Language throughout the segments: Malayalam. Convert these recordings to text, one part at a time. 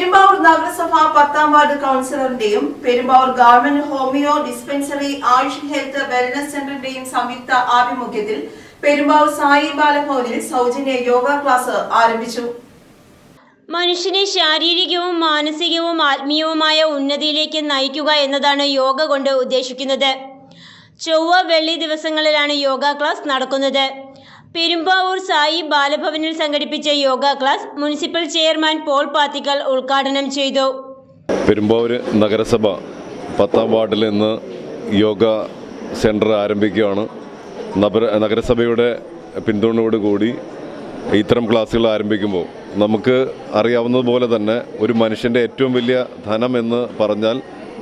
പെരുമ്പാവൂർ നഗരസഭ പത്താം ward കൗൺസിലറിന്റെയും Perumbavoor government homoeo dispensary AYUSH health wellness സെന്ററിന്റെയും സംയുക്ത ആഭിമുഖ്യത്തിൽ പെരുമ്പാവൂർ സായി ബാലഭവനിൽ സൗജന്യ യോഗ ക്ലാസ് ആരംഭിച്ചു. മനുഷ്യനെ ശാരീരികവും മാനസികവും ആത്മീയവുമായ ഉന്നതിയിലേക്ക് നയിക്കുക എന്നതാണ് യോഗ കൊണ്ട് ഉദ്ദേശിക്കുന്നത്. ചൊവ്വ വെള്ളി ദിവസങ്ങളിലാണ് യോഗ ക്ലാസ് നടക്കുന്നത്. പെരുമ്പാവൂർ സായി ബാലഭവനിൽ സംഘടിപ്പിച്ച yoga class municipal chairman Paul Pathikkal ഉദ്ഘാടനം ചെയ്തു. പെരുമ്പാവൂർ നഗരസഭ പത്താം വാർഡിൽ നിന്ന് യോഗ സെന്റർ ആരംഭിക്കുകയാണ്. നഗര നഗരസഭയുടെ പിന്തുണയോടുകൂടി ഇത്തരം ക്ലാസ്സുകൾ ആരംഭിക്കുമ്പോൾ നമുക്ക് അറിയാവുന്നതുപോലെ തന്നെ ഒരു മനുഷ്യന്റെ ഏറ്റവും വലിയ ധനം എന്ന് പറഞ്ഞാൽ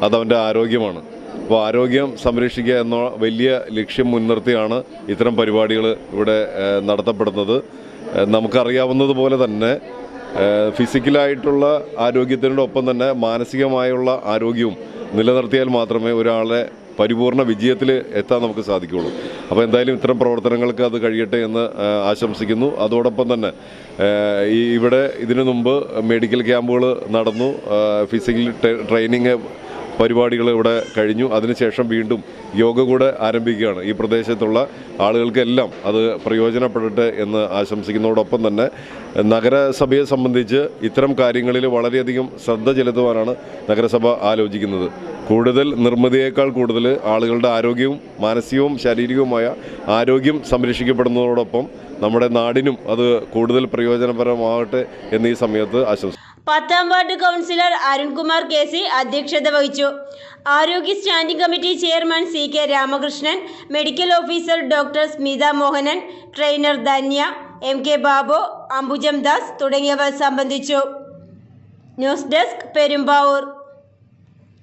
അതവന്റെ ആരോഗ്യമാണ്. അപ്പോൾ ആരോഗ്യം സംരക്ഷിക്കുക എന്ന വലിയ ലക്ഷ്യം മുൻനിർത്തിയാണ് ഇത്തരം പരിപാടികൾ ഇവിടെ നടത്തപ്പെടുന്നത്. നമുക്കറിയാവുന്നതുപോലെ തന്നെ ഫിസിക്കലായിട്ടുള്ള ആരോഗ്യത്തിനോടൊപ്പം തന്നെ മാനസികമായുള്ള ആരോഗ്യവും നിലനിർത്തിയാൽ മാത്രമേ ഒരാളെ പരിപൂർണ വിജയത്തിൽ എത്താൻ നമുക്ക് സാധിക്കുകയുള്ളൂ. അപ്പോൾ എന്തായാലും ഇത്തരം പ്രവർത്തനങ്ങൾക്ക് അത് കഴിയട്ടെ എന്ന് ആശംസിക്കുന്നു. അതോടൊപ്പം തന്നെ ഇവിടെ ഇതിനു മുമ്പ് മെഡിക്കൽ ക്യാമ്പുകൾ നടന്നു. ഫിസിക്കൽ ട്രെയിനിങ് പരിപാടികൾ ഇവിടെ കഴിഞ്ഞു. അതിനുശേഷം വീണ്ടും യോഗ കൂടെ ആരംഭിക്കുകയാണ്. ഈ പ്രദേശത്തുള്ള ആളുകൾക്കെല്ലാം അത് പ്രയോജനപ്പെടട്ടെ എന്ന് ആശംസിക്കുന്നതോടൊപ്പം തന്നെ നഗരസഭയെ സംബന്ധിച്ച് ഇത്തരം കാര്യങ്ങളിൽ വളരെയധികം ശ്രദ്ധ ചെലുത്തുവാനാണ് നഗരസഭ ആലോചിക്കുന്നത്. കൂടുതൽ നിർമ്മിതിയേക്കാൾ കൂടുതൽ ആളുകളുടെ ആരോഗ്യവും മാനസികവും ശാരീരികവുമായ ആരോഗ്യം സംരക്ഷിക്കപ്പെടുന്നതോടൊപ്പം നമ്മുടെ നാടിനും അത് കൂടുതൽ പ്രയോജനപരമാകട്ടെ എന്നീ സമയത്ത് ആശംസിക്കുന്നു. പത്താം ward councillor Arunkumar K C അധ്യക്ഷത വഹിച്ചു. ആരോഗ്യ standing committee chairman C K Ramakrishnan medical officer doctor Smitha Mohanan trainer Dhanya M K Babu Ambujam Das തുടങ്ങിയവർ സംബന്ധിച്ചു. News desk Perumbavoor.